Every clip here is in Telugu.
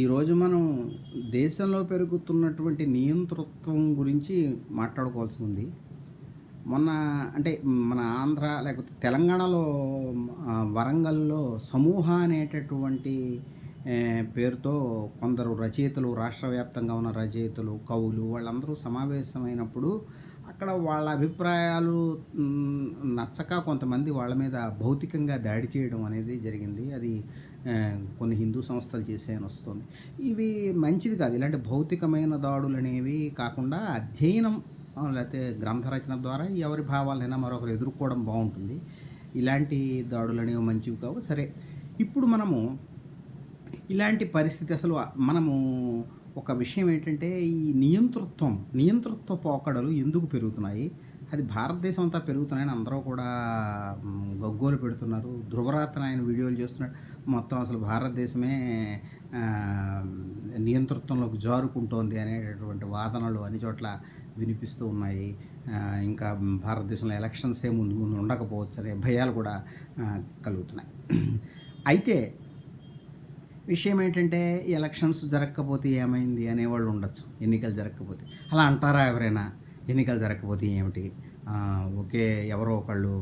ఈరోజు మనం దేశంలో పెరుగుతున్నటువంటి నియంతృత్వం గురించి మాట్లాడుకోవాల్సి ఉంది. మొన్న అంటే మన ఆంధ్ర లేకపోతే తెలంగాణలో వరంగల్లో సమూహ అనేటటువంటి పేరుతో కొందరు రచయితలు రాష్ట్ర వ్యాప్తంగా ఉన్న రచయితలు కవులు వాళ్ళందరూ సమావేశమైనప్పుడు అక్కడ వాళ్ళ అభిప్రాయాలు నచ్చక కొంతమంది వాళ్ళ మీద భౌతికంగా దాడి చేయడం అనేది జరిగింది. అది కొన్ని హిందూ సంస్థలు చేసేయని వస్తుంది. ఇవి మంచిది కాదు. ఇలాంటి భౌతికమైన దాడులు అనేవి కాకుండా అధ్యయనం లేకపోతే గ్రంథ రచన ద్వారా ఎవరి భావాలైనా మరొకరు ఎదుర్కోవడం బాగుంటుంది. ఇలాంటి దాడులు అనేవి మంచివి కావు. సరే ఇప్పుడు మనము ఇలాంటి పరిస్థితి అసలు మనము ఒక విషయం ఏంటంటే ఈ నియంతృత్వం నియంతృత్వ పోకడలు ఎందుకు పెరుగుతున్నాయి? అది భారతదేశం అంతా పెరుగుతున్నాయని అందరూ కూడా గగ్గోలు పెడుతున్నారు. ధృవరాత్రి ఆయన వీడియోలు చేస్తున్నాడు. మొత్తం అసలు భారతదేశమే నియంతృత్వంలోకి జారుకుంటోంది అనేటటువంటి వాదనలు అన్ని చోట్ల వినిపిస్తూ ఉన్నాయి. ఇంకా భారతదేశంలో ఎలక్షన్సే ముందు ముందు ఉండకపోవచ్చు అనే భయాలు కూడా కలుగుతున్నాయి. అయితే విషయం ఏంటంటే ఎలక్షన్స్ జరగకపోతే ఏమైంది అనేవాళ్ళు ఉండొచ్చు. ఎన్నికలు జరగకపోతే. అలా అంటారా ఎవరైనా? ఎన్నికలు జరగకపోతే ఏమిటి? ఒకే ఎవరో ఒకళ్ళు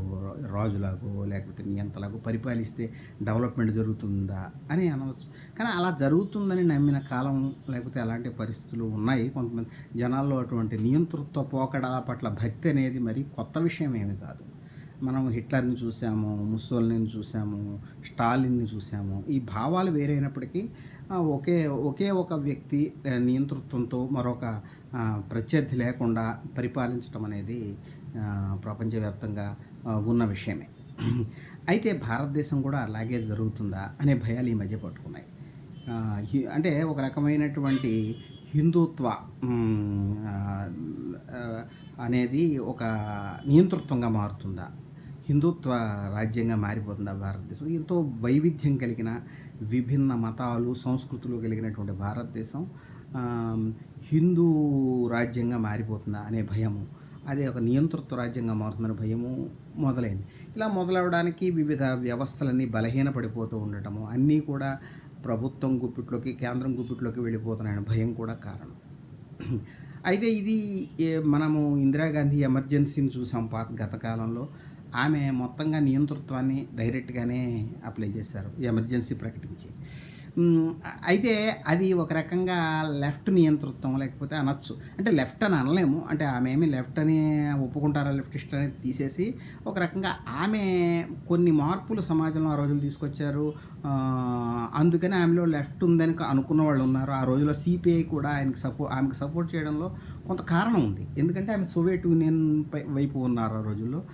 రాజులాగో లేకపోతే నియంతలాగో పరిపాలిస్తే డెవలప్మెంట్ జరుగుతుందా అని అనవచ్చు కానీ అలా జరుగుతుందని నమ్మిన కాలం లేకపోతే అలాంటి పరిస్థితులు ఉన్నాయి. కొంతమంది జనాల్లో అటువంటి నియంతృత్వ పోకడాల పట్ల భక్తి అనేది మరి కొత్త విషయం ఏమి కాదు. మనం హిట్లర్ని చూసాము ముస్సోల్ని చూసాము స్టాలిన్ని చూసాము. ఈ భావాలు వేరైనప్పటికీ ఒకే ఒకే ఒక వ్యక్తి నియంతృత్వంతో మరొక ప్రత్యర్థి లేకుండా పరిపాలించడం అనేది ప్రపంచవ్యాప్తంగా ఉన్న విషయమే. అయితే భారతదేశం కూడా అలాగే జరుగుతుందా అనే భయాలు ఈ మధ్య పట్టుకున్నాయి. అంటే ఒక రకమైనటువంటి హిందుత్వ అనేది ఒక నియంతృత్వంగా మారుతుందా? హిందుత్వ రాజ్యంగా మారిపోతుందా భారతదేశం? ఎంతో వైవిధ్యం కలిగిన విభిన్న మతాలు సంస్కృతులు కలిగినటువంటి భారతదేశం హిందూ రాజ్యంగా మారిపోతుందా అనే భయము. అదే ఒక నియంతృత్వ రాజ్యంగా మారుతుందనే భయము మొదలైంది. ఇలా మొదలవడానికి వివిధ వ్యవస్థలన్నీ బలహీనపడిపోతూ ఉండటము అన్నీ కూడా ప్రభుత్వం గుప్పిట్లోకి కేంద్రం గుప్పిట్లోకి వెళ్ళిపోతున్నాయని భయం కూడా కారణం. అయితే ఇది మనము ఇందిరాగాంధీ ఎమర్జెన్సీని చూసాం పాత గత కాలంలో. ఆమె మొత్తంగా నియంతృత్వాన్ని డైరెక్ట్గానే అప్లై చేశారు ఎమర్జెన్సీ ప్రకటించి. అయితే అది ఒక రకంగా లెఫ్ట్ నియంతృత్వం లేకపోతే అనొచ్చు. అంటే లెఫ్ట్ అని అనలేము. అంటే ఆమె ఏమి లెఫ్ట్ అని ఒప్పుకుంటారా లెఫ్టిస్ట్ అనేది తీసేసి ఒక రకంగా ఆమె కొన్ని మార్పులు సమాజంలో ఆ రోజులు తీసుకొచ్చారు. అందుకని ఆమెలో లెఫ్ట్ ఉందని అనుకున్న వాళ్ళు ఉన్నారు. ఆ రోజుల్లో సిపిఐ కూడా ఆయనకి సపో ఆమెకు సపోర్ట్ చేయడంలో కొంత కారణం ఉంది. ఎందుకంటే ఆమె సోవియట్ యూనియన్ వైపు ఉన్నారు ఆ రోజుల్లో.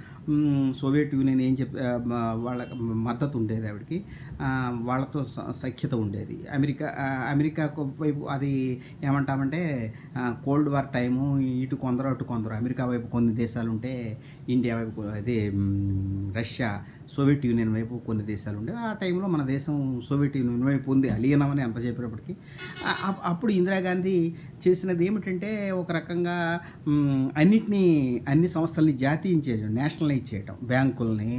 సోవియట్ యూనియన్ ఏం చెప్ వాళ్ళ మద్దతు ఉండేది ఆవిడకి. వాళ్ళతో స- సఖ్యత ఉండేది. అమెరికా అమెరికా వైపు అది ఏమంటామంటే కోల్డ్ వార్ టైము ఇటు కొందరు అటు కొందరు. అమెరికా వైపు కొన్ని దేశాలు ఉంటే ఇండియా వైపు అదే రష్యా సోవియట్ యూనియన్ వైపు కొన్ని దేశాలు ఉండే. ఆ టైంలో మన దేశం సోవియట్ యూనియన్ వైపు ఉంది అలీనమని అంత చెప్పినప్పటికీ అప్పుడు ఇందిరాగాంధీ చేసినది ఏమిటంటే ఒక రకంగా అన్నిటినీ అన్ని సంస్థల్ని జాతీయం చేయడం నేషనలైజ్ చేయడం బ్యాంకుల్ని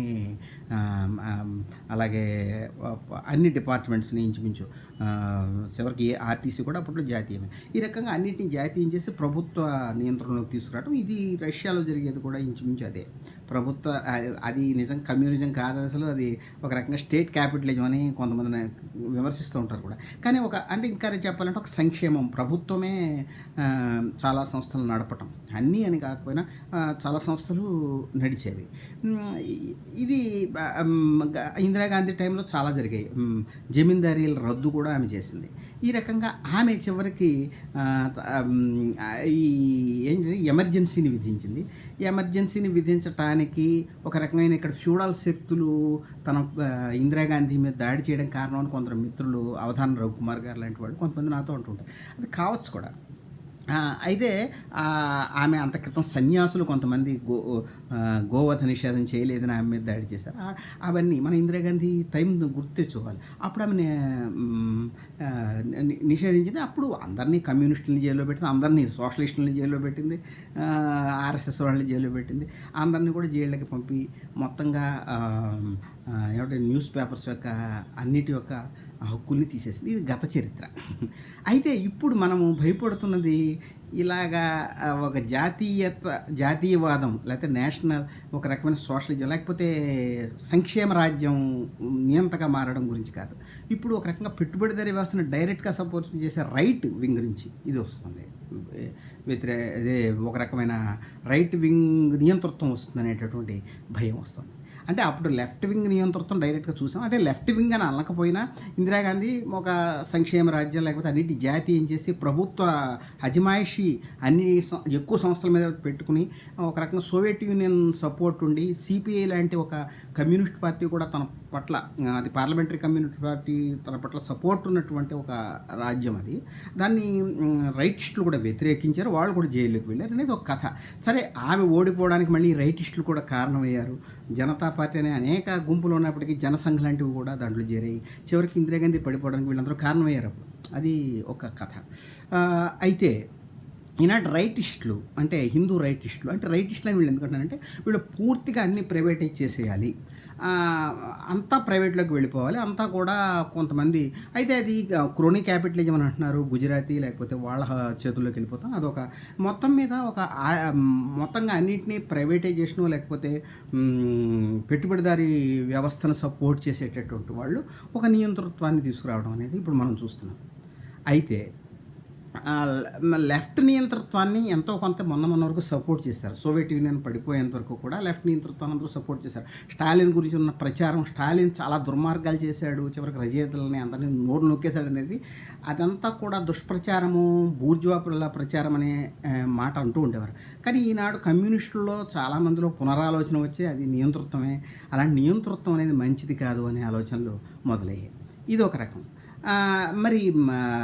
అలాగే అన్ని డిపార్ట్మెంట్స్ని ఇంచుమించు చివరికి ఆర్టీసీ కూడా అప్పట్లో జాతీయమే. ఈ రకంగా అన్నిటిని జాతీయం చేసి ప్రభుత్వ నియంత్రణలోకి తీసుకురావడం ఇది రష్యాలో జరిగేది కూడా ఇంచుమించు అదే. ప్రభుత్వ అది నిజం కమ్యూనిజం కాదు అసలు. అది ఒక రకంగా స్టేట్ క్యాపిటలిజం అని కొంతమంది విమర్శిస్తూ ఉంటారు కూడా. కానీ ఒక అంటే ఇంకా చెప్పాలంటే ఒక సంక్షేమం ప్రభుత్వమే చాలా సంస్థలు నడపటం. అన్నీ అని కాకపోయినా చాలా సంస్థలు నడిచేవి. ఇది ఇందిరాగాంధీ టైంలో చాలా జరిగాయి. జమీందారీల రద్దు కూడా ఆమె చేసింది. ఈ రకంగా ఆమె చివరికి ఈ ఏంటంటే ఎమర్జెన్సీని విధించింది. ఎమర్జెన్సీని విధించటానికి ఒక రకమైన ఇక్కడ ఫ్యూడల్ శక్తులు తన ఇందిరాగాంధీ మీద దాడి చేయడం కారణం అని కొందరు మిత్రులు అవధాన రఘుకుమార్ గారు లాంటి వాళ్ళు కొంతమంది నాతో ఉంటుంటారు అది కావచ్చు కూడా. అయితే ఆమె అంత క్రితం సన్యాసులు కొంతమంది గో గోవధ నిషేధం చేయలేదని ఆమె మీద దాడి చేశారు. అవన్నీ మన ఇందిరాగాంధీ టైం గుర్తు తెచ్చుకోవాలి అప్పుడు ఆమె ని- నిషేధించింది. అప్పుడు అందరినీ కమ్యూనిస్టులని జైల్లో పెట్టింది. అందరినీ సోషలిస్టులని జైల్లో పెట్టింది. ఆర్ఎస్ఎస్ వాళ్ళని జైల్లో పెట్టింది. అందరినీ కూడా జైళ్ళకి పంపి మొత్తంగా ఏమంటే న్యూస్ పేపర్స్ యొక్క అన్నిటి యొక్క హక్కుల్ని తీసేసింది. ఇది గత చరిత్ర. అయితే ఇప్పుడు మనము భయపడుతున్నది ఇలాగా ఒక జాతీయత జాతీయవాదం లేకపోతే నేషనల్ ఒక రకమైన సోషలిజం లేకపోతే సంక్షేమ రాజ్యం నియంతగా మారడం గురించి కాదు. ఇప్పుడు ఒక రకంగా పెట్టుబడిదారి వ్యవస్థను డైరెక్ట్గా సపోర్ట్ చేసే రైట్ వింగ్ నుంచి ఇది వస్తుంది. వ్యతిరే ఒక రకమైన రైట్ వింగ్ నియంతృత్వం వస్తుంది అనేటటువంటి భయం వస్తుంది. అంటే అప్పుడు లెఫ్ట్ వింగ్ నియంతృత్వం డైరెక్ట్గా చూసాం. అంటే లెఫ్ట్ వింగ్ అని అనకపోయినా ఇందిరాగాంధీ ఒక సంక్షేమ రాజ్యం లేకపోతే అన్నిటి జాతీయం చేసి ప్రభుత్వ అజమాయిషి అన్ని ఎక్కువ సంస్థల మీద పెట్టుకుని ఒక రకంగా సోవియట్ యూనియన్ సపోర్ట్ ఉండి సిపిఐ లాంటి ఒక కమ్యూనిస్ట్ పార్టీ కూడా తన పట్ల అది పార్లమెంటరీ కమ్యూనిస్ట్ పార్టీ తన పట్ల సపోర్ట్ ఉన్నటువంటి ఒక రాజ్యం అది. దాన్ని రైటిస్టులు కూడా వ్యతిరేకించారు వాళ్ళు కూడా జైల్లోకి వెళ్ళారు అనేది ఒక కథ. సరే ఆమె ఓడిపోవడానికి మళ్ళీ రైటిస్టులు కూడా కారణమయ్యారు. జనతా పార్టీ అనే అనేక గుంపులు ఉన్నప్పటికీ జనసంఘ లాంటివి కూడా దాంట్లో చేరాయి. చివరికి ఇందిరాగాంధీ పడిపోవడానికి వీళ్ళందరూ కారణమయ్యారు అప్పుడు. అది ఒక కథ. అయితే ఈనాటి రైటిస్టులు అంటే హిందూ రైటిస్టులు అంటే రైటిస్టులు అని వీళ్ళు ఎందుకంటారంటే వీళ్ళు పూర్తిగా అన్ని ప్రైవేటైజ్ చేసేయాలి. అంతా ప్రైవేట్లోకి వెళ్ళిపోవాలి. అంతా కూడా కొంతమంది అయితే అది క్రోనీ క్యాపిటలిజం అని అంటున్నారు? గుజరాతీ లేకపోతే వాళ్ళ చేతుల్లోకి వెళ్ళిపోతాం. అదొక మొత్తం మీద ఒక మొత్తంగా అన్నింటినీ ప్రైవేటైజేషన్ లేకపోతే పెట్టుబడిదారి పెట్టుబడిదారీ వ్యవస్థను సపోర్ట్ చేసేటటువంటి వాళ్ళు ఒక నియంతృత్వాన్ని తీసుకురావడం అనేది ఇప్పుడు మనం చూస్తున్నాం. అయితే లెఫ్ట్ నియంతృత్వాన్ని ఎంతో కొంత మొన్న మొన్న వరకు సపోర్ట్ చేశారు. సోవియట్ యూనియన్ పడిపోయేంత వరకు కూడా లెఫ్ట్ నియంతృత్వాన్ని అందరూ సపోర్ట్ చేశారు. స్టాలిన్ గురించి ఉన్న ప్రచారం స్టాలిన్ చాలా దుర్మార్గాలు చేశాడు చివరికి రచయితలని అందరినీ నోరు నొక్కేశాడు అనేది అదంతా కూడా దుష్ప్రచారము బూర్జువా ప్రచారం అనే మాట అంటూ ఉండేవారు. కానీ ఈనాడు కమ్యూనిస్టుల్లో చాలామందిలో పునరాలోచన వచ్చి అది నియంతృత్వమే. అలాంటి నియంతృత్వం అనేది మంచిది కాదు అనే ఆలోచనలు మొదలయ్యాయి. ఇది ఒక రకం. మరి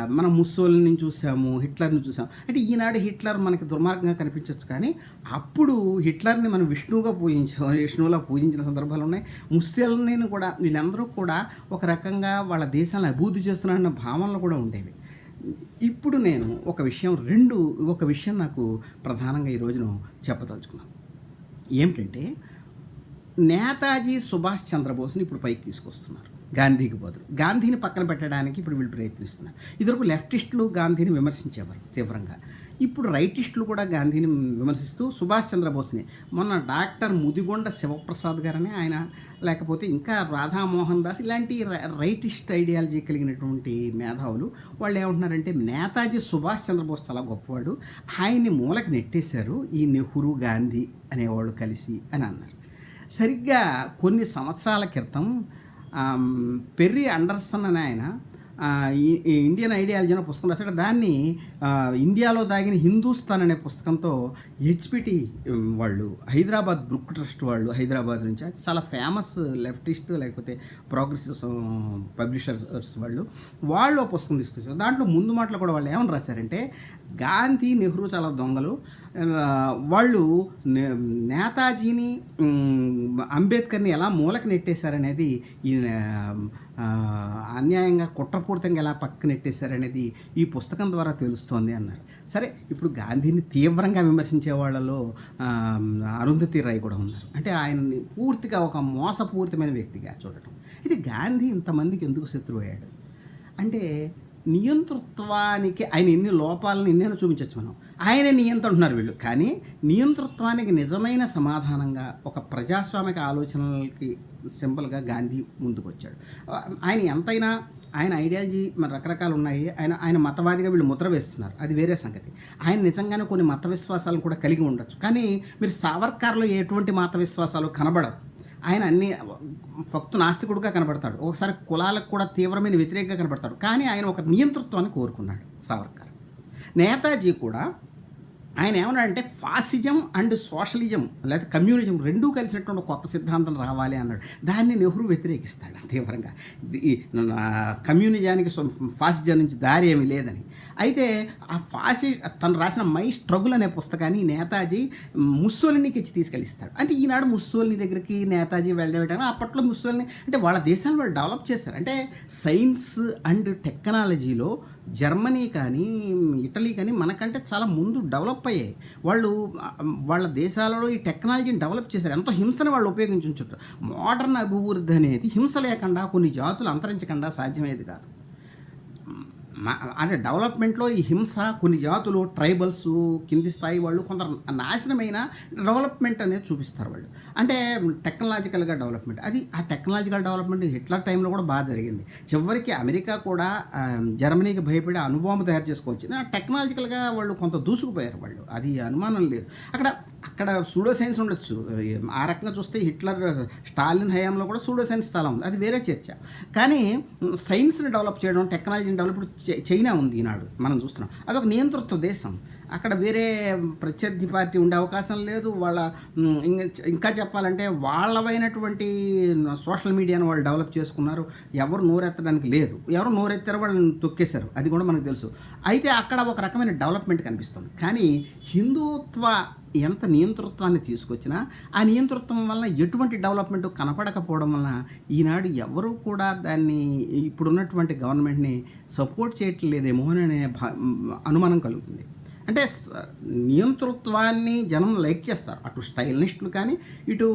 మనం ముస్సోల్ని చూసాము హిట్లర్ని చూసాము. అంటే ఈనాడు హిట్లర్ మనకి దుర్మార్గంగా కనిపించవచ్చు కానీ అప్పుడు హిట్లర్ని మనం విష్ణువుగా పూజించాం విష్ణువులా పూజించిన సందర్భాలు ఉన్నాయి. ముస్సోల్ని కూడా వీళ్ళందరూ కూడా ఒక రకంగా వాళ్ళ దేశాలను అభివృద్ధి చేస్తున్నారన్న భావనలు కూడా ఉండేవి. ఇప్పుడు నేను ఒక విషయం రెండు ఒక విషయం నాకు ప్రధానంగా ఈ రోజును చెప్పదలుచుకున్నాను. ఏమిటంటే నేతాజీ సుభాష్ చంద్రబోస్ని ఇప్పుడు పైకి తీసుకొస్తున్నారు. గాంధీకి బదులు. గాంధీని పక్కన పెట్టడానికి ఇప్పుడు వీళ్ళు ప్రయత్నిస్తున్నారు. ఇదివరకు లెఫ్టిస్టులు గాంధీని విమర్శించేవారు తీవ్రంగా. ఇప్పుడు రైటిస్టులు కూడా గాంధీని విమర్శిస్తూ సుభాష్ చంద్రబోస్ని మొన్న డాక్టర్ ముదిగొండ శివప్రసాద్ గారని ఆయన లేకపోతే ఇంకా రాధామోహన్ దాస్ ఇలాంటి రైటిస్ట్ ఐడియాలజీ కలిగినటువంటి మేధావులు వాళ్ళు ఏమంటున్నారంటే నేతాజీ సుభాష్ చంద్రబోస్ చాలా గొప్పవాడు. ఆయన్ని మూలకి నెట్టేశారు ఈ నెహ్రూ గాంధీ అనేవాళ్ళు కలిసి అని అన్నారు. సరిగ్గా కొన్ని సంవత్సరాల క్రితం పెర్రి పెర్రీ అండర్సన్ అనే ఆయన ఈ- ఇండియన్ ఐడియాలజీ అనే పుస్తకం రాశాడు. దాన్ని ఇండియాలో దాగిన హిందూస్థాన్ అనే పుస్తకంతో హెచ్పిటి వాళ్ళు హైదరాబాద్ బుక్ ట్రస్ట్ వాళ్ళు హైదరాబాద్ నుంచి అది చాలా ఫేమస్ లెఫ్టిస్ట్ లేకపోతే ప్రోగ్రెసివ్ పబ్లిషర్స్ వాళ్ళు వాళ్ళు పుస్తకం తీసుకొచ్చారు. దాంట్లో ముందు మాటలు కూడా వాళ్ళు ఏమని రాశారంటే గాంధీ నెహ్రూ చాలా దొంగలు Uh, వాళ్ళు నే- నేతాజీని అంబేద్కర్ని ఎలా మూలక నెట్టేశారనేది ఈ అన్యాయంగా కుట్రపూరితంగా ఎలా పక్క నెట్టేశారనేది ఈ పుస్తకం ద్వారా తెలుస్తోంది అన్నారు. సరే ఇప్పుడు గాంధీని తీవ్రంగా విమర్శించే వాళ్ళలో అరుంధతి రాయ్ కూడా ఉన్నారు. అంటే ఆయన్ని పూర్తిగా ఒక మోసపూరితమైన వ్యక్తిగా చూడటం. ఇది గాంధీ ఇంతమందికి ఎందుకు శత్రువు అయ్యాడు? అంటే నియంతృత్వానికి ఆయన ఎన్ని లోపాలను ఎన్నైనా చూపించవచ్చు మనం. ఆయన నియంత్రంటున్నారు వీళ్ళు. కానీ నియంతృత్వానికి నిజమైన సమాధానంగా ఒక ప్రజాస్వామిక ఆలోచనలకి సింపుల్గా గాంధీ ముందుకొచ్చాడు. ఆయన ఎంతైనా ఆయన ఐడియాలజీ మరి రకరకాలు ఉన్నాయి. ఆయన ఆయన మతవాదిగా వీళ్ళు ముద్ర వేస్తున్నారు. అది వేరే సంగతి. ఆయన నిజంగానే కొన్ని మత విశ్వాసాలు కూడా కలిగి ఉండొచ్చు. కానీ మీరు సావర్కర్లో ఎటువంటి మత విశ్వాసాలు కనబడవు. ఆయన అన్ని భక్తు నాస్తికుడుగా కనబడతాడు. ఒకసారి కులాలకు కూడా తీవ్రమైన వ్యతిరేకంగా కనబడతాడు. కానీ ఆయన ఒక నియంతృత్వాన్ని కోరుకున్నాడు సావర్కర్. నేతాజీ కూడా ఆయన ఏమన్నాడంటే ఫాసిజం అండ్ సోషలిజం లేదా కమ్యూనిజం రెండూ కలిసినటువంటి కొత్త సిద్ధాంతం రావాలి అన్నాడు. దాన్ని నెహ్రూ వ్యతిరేకిస్తాడు తీవ్రంగా కమ్యూనిజానికి ఫాసిజం నుంచి దారి ఏమీ లేదని. అయితే ఆ ఫాసి తను రాసిన మై స్ట్రగుల్ అనే పుస్తకాన్ని నేతాజీ ముస్సోలినికి ఇచ్చి తీసుకెళ్ళిస్తాడు. అంటే ఈనాడు ముస్సోలిని దగ్గరికి నేతాజీ వెళ్ళడం అప్పట్లో ముస్సోలిని అంటే వాళ్ళ దేశాన్ని వాళ్ళు డెవలప్ చేశారు. అంటే సైన్స్ అండ్ టెక్నాలజీలో జర్మనీ కానీ ఇటలీ కానీ మనకంటే చాలా ముందు డెవలప్ అయ్యాయి. వాళ్ళు వాళ్ళ దేశాలలో ఈ టెక్నాలజీని డెవలప్ చేశారు. ఎంతో హింసను వాళ్ళు ఉపయోగించుంటారు మోడర్న్ అభివృద్ధి అనేది హింస లేకుండా కొన్ని జాతులు అంతరించకుండా సాధ్యమయ్యేది కాదు. అంటే డెవలప్మెంట్లో ఈ హింస కొన్ని జాతులు ట్రైబల్స్ కింది స్థాయి వాళ్ళు కొంత నాశనమైన డెవలప్మెంట్ అనేది చూపిస్తారు వాళ్ళు. అంటే టెక్నాలజికల్గా డెవలప్మెంట్. అది ఆ టెక్నాలజికల్ డెవలప్మెంట్ హిట్లర్ టైంలో కూడా బాగా జరిగింది. చివరికి అమెరికా కూడా జర్మనీకి భయపడి అనుభవం తయారు చేసుకోవచ్చు ఆ టెక్నాలజికల్గా వాళ్ళు కొంత దూసుకుపోయారు వాళ్ళు. అది అనుమానం లేదు. అక్కడ అక్కడ సూడో సైన్స్ ఉండొచ్చు. ఆ రకంగా చూస్తే హిట్లర్ స్టాలిన్ హయాంలో కూడా సూడో సైన్స్ చాలా ఉంది. అది వేరే చర్చ. కానీ సైన్స్ని డెవలప్ చేయడం టెక్నాలజీని డెవలప్ చైనా ఉంది ఈనాడు మనం చూస్తున్నాం. అదొక నియంతృత్వ దేశం. అక్కడ వేరే ప్రత్యర్థి పార్టీ ఉండే అవకాశం లేదు. వాళ్ళ ఇంకా చెప్పాలంటే వాళ్ళవైనటువంటి సోషల్ మీడియాను వాళ్ళు డెవలప్ చేసుకున్నారు. ఎవరు నోరెత్తడానికి లేదు. ఎవరు నోరెత్తారో వాళ్ళని తొక్కేశారు. అది కూడా మనకు తెలుసు. అయితే అక్కడ ఒక రకమైన డెవలప్మెంట్ కనిపిస్తుంది. కానీ హిందుత్వ ఎంత నియంతృత్వాన్ని తీసుకొచ్చినా ఆ నియంతృత్వం వలన ఎటువంటి డెవలప్మెంట్ కనపడకపోవడం వలన ఈనాడు ఎవరు కూడా దాన్ని ఇప్పుడున్నటువంటి గవర్నమెంట్ని సపోర్ట్ చేయట్లేదేమో అనే భా- అనుమానం కలుగుతుంది. అంటే నియంతృత్వాన్ని జనం లైక్ చేస్తారు. అటు స్టైలిస్టులు కానీ ఇటు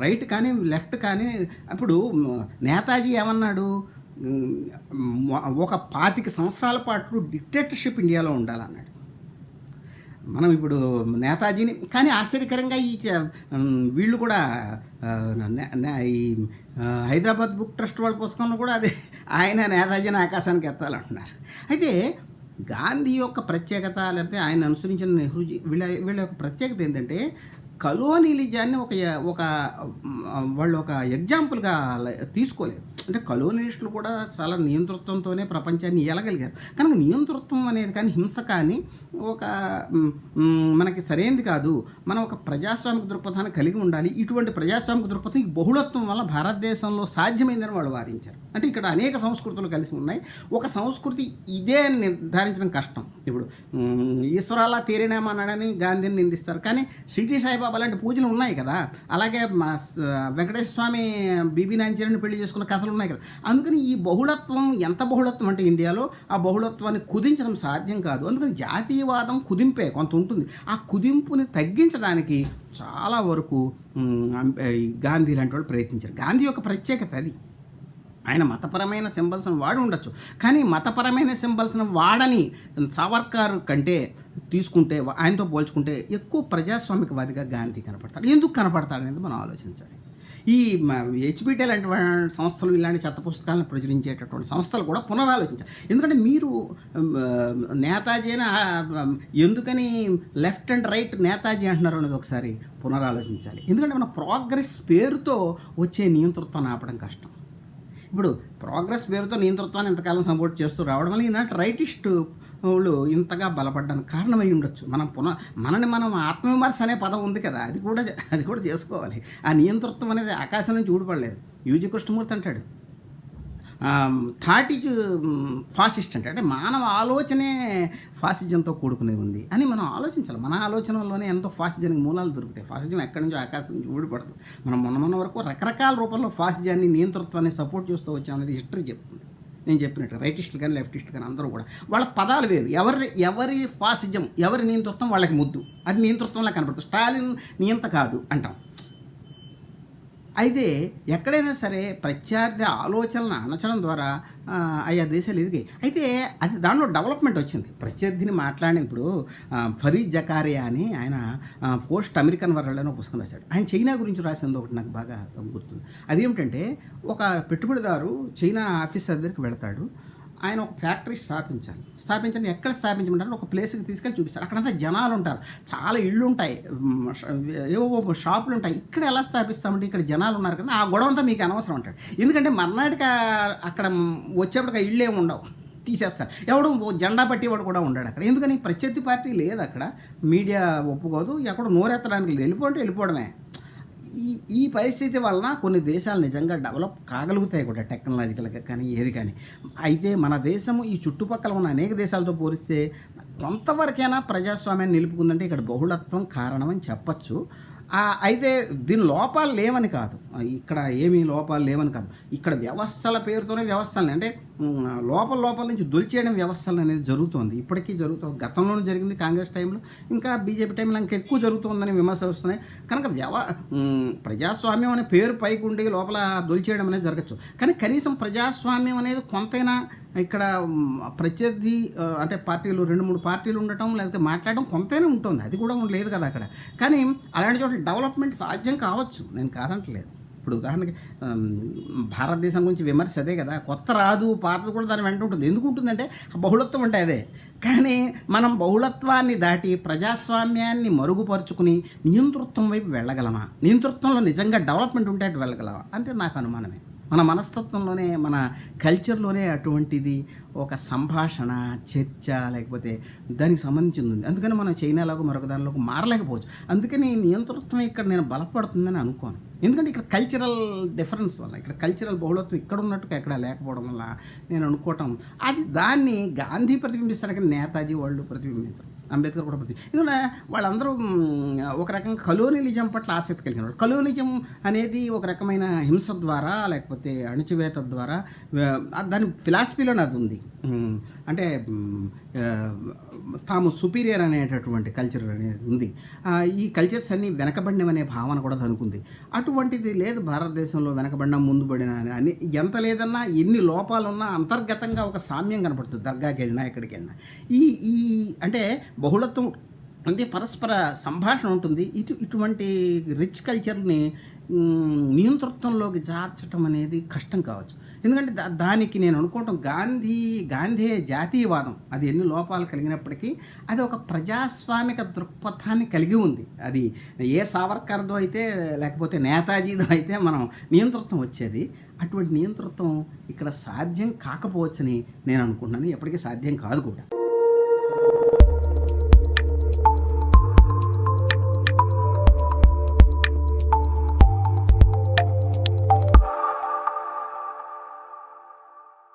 రైట్ కానీ లెఫ్ట్ కానీ అప్పుడు నేతాజీ ఏమన్నాడు? ఒక పాతిక సంవత్సరాల పాటు డిక్టేటర్షిప్ ఇండియాలో ఉండాలన్నాడు. మనం ఇప్పుడు నేతాజీని కానీ ఆశ్చర్యకరంగా ఈ చ- వీళ్ళు కూడా ఈ హైదరాబాద్ బుక్ ట్రస్ట్ వాళ్ళ పుస్తకంలో కూడా అదే ఆయన నేతాజీని ఆకాశానికి ఎత్తాలంటున్నారు. అయితే గాంధీ యొక్క ప్రత్యేకత లేకపోతే ఆయన అనుసరించిన నెహ్రూజీ వీళ్ళ వీళ్ళ యొక్క ప్రత్యేకత ఏంటంటే కలోనిలిజాన్ని ఒక ఒక వాళ్ళు ఒక ఎగ్జాంపుల్గా తీసుకోలేదు. అంటే కలోనిలిస్టులు కూడా చాలా నియంతృత్వంతోనే ప్రపంచాన్ని ఏలగలిగారు. కనుక నియంతృత్వం అనేది కానీ హింస కానీ ఒక మనకి సరైనది కాదు. మనం ఒక ప్రజాస్వామిక దృక్పథాన్ని కలిగి ఉండాలి. ఇటువంటి ప్రజాస్వామిక దృక్పథం ఈ బహుళత్వం వల్ల భారతదేశంలో సాధ్యమైందని వాళ్ళు వాదించారు. అంటే ఇక్కడ అనేక సంస్కృతులు కలిసి ఉన్నాయి. ఒక సంస్కృతి ఇదే అని నిర్ధారించడం కష్టం. ఇప్పుడు ఈశ్వరాలా తీరేనామన్నాడని గాంధీని నిందిస్తారు. కానీ షిరిడి సాయిబాబా లాంటి పూజలు ఉన్నాయి కదా. అలాగే మా వెంకటేశ్వర స్వామి బీబీ నాంచరిని పెళ్ళి చేసుకున్న కథలు ఉన్నాయి కదా. అందుకని ఈ బహుళత్వం ఎంత బహుళత్వం అంటే ఇండియాలో ఆ బహుళత్వాన్ని కుదించడం సాధ్యం కాదు. అందుకని జాతీయవాదం కుదింపే కొంత ఉంటుంది. ఆ కుదింపుని తగ్గించడానికి చాలా వరకు ఈ గాంధీ లాంటి వాళ్ళు ప్రయత్నించారు. గాంధీ యొక్క ప్రత్యేకత అది. ఆయన మతపరమైన సింబల్స్ని వాడి ఉండొచ్చు. కానీ మతపరమైన సింబల్స్ని వాడని సావర్కర్ కంటే తీసుకుంటే ఆయనతో పోల్చుకుంటే ఎక్కువ ప్రజాస్వామికవాదిగా గాంధీ కనపడతాడు. ఎందుకు కనపడతాడు అనేది మనం ఆలోచించాలి. ఈ హెచ్బిటీ లాంటి సంస్థలు ఇలాంటి చెత్త పుస్తకాలను ప్రచురించేటటువంటి సంస్థలు కూడా పునరాలోచించాలి. ఎందుకంటే మీరు నేతాజీ ఎందుకని లెఫ్ట్ అండ్ రైట్ నేతాజీ అంటున్నారు అనేది ఒకసారి పునరాలోచించాలి. ఎందుకంటే మన ప్రోగ్రెస్ పేరుతో వచ్చే నియంతృత్వాన్ని ఆపడం కష్టం. ఇప్పుడు ప్రోగ్రెస్ పేరుతో నియంతృత్వాన్ని ఇంతకాలం సపోర్ట్ చేస్తూ రావడం వల్ల ఈనాటి రైటిస్ట్ వాళ్ళు ఇంతగా బలపడ్డానికి కారణమై ఉండొచ్చు. మనం పునః మనని మనం ఆత్మవిమర్శ అనే పదం ఉంది కదా అది కూడా అది కూడా చేసుకోవాలి. ఆ నియంతృత్వం అనేది ఆకాశం నుంచి ఊడిపడలేదు. యూజీ కృష్ణమూర్తి అంటాడు థాటిక్ ఫాసిస్ట్ అంటే అంటే మానవ ఆలోచనే ఫాసిజంతో కూడుకునే ఉంది అని మనం ఆలోచించాలి. మన ఆలోచనలోనే ఎంతో ఫాసిజానికి మూలాలు దొరుకుతాయి. ఫాసిజం ఎక్కడి నుంచో ఆకాశం నుంచి ఊడిపడదు మనం మొన్న మొన్న వరకు రకరకాల రూపంలో ఫాసిజాన్ని నియంతృత్వాన్ని సపోర్ట్ చేస్తూ వచ్చాం అనేది హిస్టరీ చెప్తుంది. నేను చెప్పినట్టు రైటిస్టులు కానీ లెఫ్టిస్టులు కానీ అందరూ కూడా వాళ్ళ పదాలు వేరు. ఎవరి ఎవరి ఫాసిజం ఎవరి నియంతృత్వం వాళ్ళకి ముద్దు. అది నియంతృత్వంలా కనపడుతుంది. స్టాలిన్ నియంత కాదు అంటాం. అయితే ఎక్కడైనా సరే ప్రత్యర్థి ఆలోచనలను అణచడం ద్వారా ఆయా దేశాలు ఎదిగాయి. అయితే అది దానిలో డెవలప్మెంట్ వచ్చింది. ప్రత్యర్థిని మాట్లాడినప్పుడు ఫరీద్ జకారియా అని ఆయన పోస్ట్ అమెరికన్ వరల్డ్ అని పుస్తకం రాశాడు. ఆయన చైనా గురించి రాసింది ఒకటి నాకు బాగా గుర్తుంది. అదేమిటంటే ఒక పెట్టుబడిదారు చైనా ఆఫీసర్ దగ్గరికి వెళతాడు. ఆయన ఒక ఫ్యాక్టరీ స్థాపించాలి. స్థాపించండి. ఎక్కడ స్థాపించమంటారు? ఒక ప్లేస్కి తీసుకెళ్ళి చూపిస్తారు. అక్కడంతా జనాలు ఉంటారు. చాలా ఇళ్ళు ఉంటాయి. ఏవో షాపులు ఉంటాయి. ఇక్కడ ఎలా స్థాపిస్తామంటే ఇక్కడ జనాలు ఉన్నారు కదా ఆ గొడవ అంతా మీకు అనవసరం అంటాడు. ఎందుకంటే మర్నాటికి అక్కడ వచ్చేప్పటికి ఆ ఇళ్ళు ఏమి ఉండవు. తీసేస్తారు. ఎవడు ఓ జెండా పట్టేవాడు కూడా ఉండాడు అక్కడ. ఎందుకని? ప్రత్యర్థి పార్టీ లేదు అక్కడ. మీడియా ఒప్పుకోదు. ఎక్కడ నోరెత్తడానికి లేదు వెళ్ళిపోవడమే. ఈ ఈ పరిస్థితి వలన కొన్ని దేశాలు నిజంగా డెవలప్ కాగలుగుతాయి కూడా టెక్నాలజికల్గా కానీ ఏది కానీ. అయితే మన దేశము ఈ చుట్టుపక్కల ఉన్న అనేక దేశాలతో పోలిస్తే కొంతవరకైనా ప్రజాస్వామ్యాన్ని నిలుపుకుందంటే ఇక్కడ బహుళత్వం కారణం అని చెప్పచ్చు. అయితే దీని లోపాలు లేవని కాదు. ఇక్కడ ఏమీ లోపాలు లేవని కాదు. ఇక్కడ వ్యవస్థల పేరుతోనే వ్యవస్థలని అంటే లోపల లోపల నుంచి దొలిచేయడం వ్యవస్థలు అనేది జరుగుతుంది. ఇప్పటికీ జరుగుతుంది గతంలోనూ జరిగింది కాంగ్రెస్ టైంలో. ఇంకా బీజేపీ టైంలో ఇంకా ఎక్కువ జరుగుతుందని విమర్శలు వస్తున్నాయి. కనుక వ్యవ ప్రజాస్వామ్యం అనే పేరు పైకి ఉండి లోపల దొలిచేయడం అనేది జరగచ్చు. కానీ కనీసం ప్రజాస్వామ్యం అనేది కొంతైనా ఇక్కడ ప్రత్యర్థి అంటే పార్టీలు రెండు మూడు పార్టీలు ఉండటం లేకపోతే మాట్లాడడం కొంతైనా ఉంటుంది. అది కూడా లేదు కదా అక్కడ. కానీ అలాంటి చోట్ల డెవలప్మెంట్ సాధ్యం కావచ్చు. నేను కాదంటలేదు. ఇప్పుడు ఉదాహరణకి భారతదేశం గురించి విమర్శ అదే కదా. కొత్త రాదు పాతది కూడా దాని వెంట ఉంటుంది. ఎందుకు ఉంటుందంటే ఆ బహుళత్వం అంటే అదే. కానీ మనం బహుళత్వాన్ని దాటి ప్రజాస్వామ్యాన్ని మరుగుపరుచుకుని నియంతృత్వం వైపు వెళ్ళగలమా? నియంతృత్వంలో నిజంగా డెవలప్మెంట్ ఉంటే అటు వెళ్ళగలమా అంటే నాకు అనుమానమే. మన మనస్తత్వంలోనే మన కల్చర్లోనే అటువంటిది ఒక సంభాషణ చర్చ లేకపోతే దానికి సంబంధించింది ఉంది. అందుకని మనం చైనాలోకి మరొక దానిలోకి మారలేకపోవచ్చు. అందుకని నియంతృత్వం ఇక్కడ నేను బలపడుతుందని అనుకోను. ఎందుకంటే ఇక్కడ కల్చరల్ డిఫరెన్స్ వల్ల ఇక్కడ కల్చరల్ బహుళత్వం ఇక్కడ ఉన్నట్టుగా ఎక్కడ లేకపోవడం వల్ల నేను అనుకోవటం. అది దాన్ని గాంధీ ప్రతిబింబిస్తారు కానీ నేతాజీ వాళ్ళు ప్రతిబింబించరు. అంబేద్కర్ కూడా ప్రతి ఎందుకంటే వాళ్ళందరూ ఒక రకంగా కలోనిలిజం పట్ల ఆసక్తి కలిగిన వాళ్ళు. కలోనిజం అనేది ఒక రకమైన హింస ద్వారా లేకపోతే అణచివేత ద్వారా దాని ఫిలాసఫీలోనే అది ఉంది. అంటే తాము సుపీరియర్ అనేటటువంటి కల్చర్ అనేది ఉంది. ఈ కల్చర్స్ అన్నీ వెనకబడినవనే భావన కూడా దనుకుంది అటువంటిది లేదు భారతదేశంలో వెనకబడిన ముందుబడిన అని- ఎంత లేదన్నా ఎన్ని లోపాలు ఉన్నా అంతర్గతంగా ఒక సామ్యం కనపడుతుంది. దర్గాకి వెళ్ళినా ఎక్కడికి వెళ్ళినా. ఈ ఈ అంటే బహుళత్వం అంటే పరస్పర సంభాషణ ఉంటుంది. ఇటు ఇటువంటి రిచ్ కల్చర్ని నియంతృత్వంలోకి జార్చటం అనేది కష్టం కావచ్చు. ఎందుకంటే దా దానికి నేను అనుకోవటం గాంధీ గాంధీ జాతీయవాదం. అది ఎన్ని లోపాలు కలిగినప్పటికీ అది ఒక ప్రజాస్వామిక దృక్పథాన్ని కలిగి ఉంది. అది ఏ సావర్కర్దో అయితే లేకపోతే నేతాజీదో అయితే మనం నియంతృత్వం వచ్చేది. అటువంటి నియంతృత్వం ఇక్కడ సాధ్యం కాకపోవచ్చని నేను అనుకుంటున్నాను. ఎప్పటికీ సాధ్యం కాదు కూడా.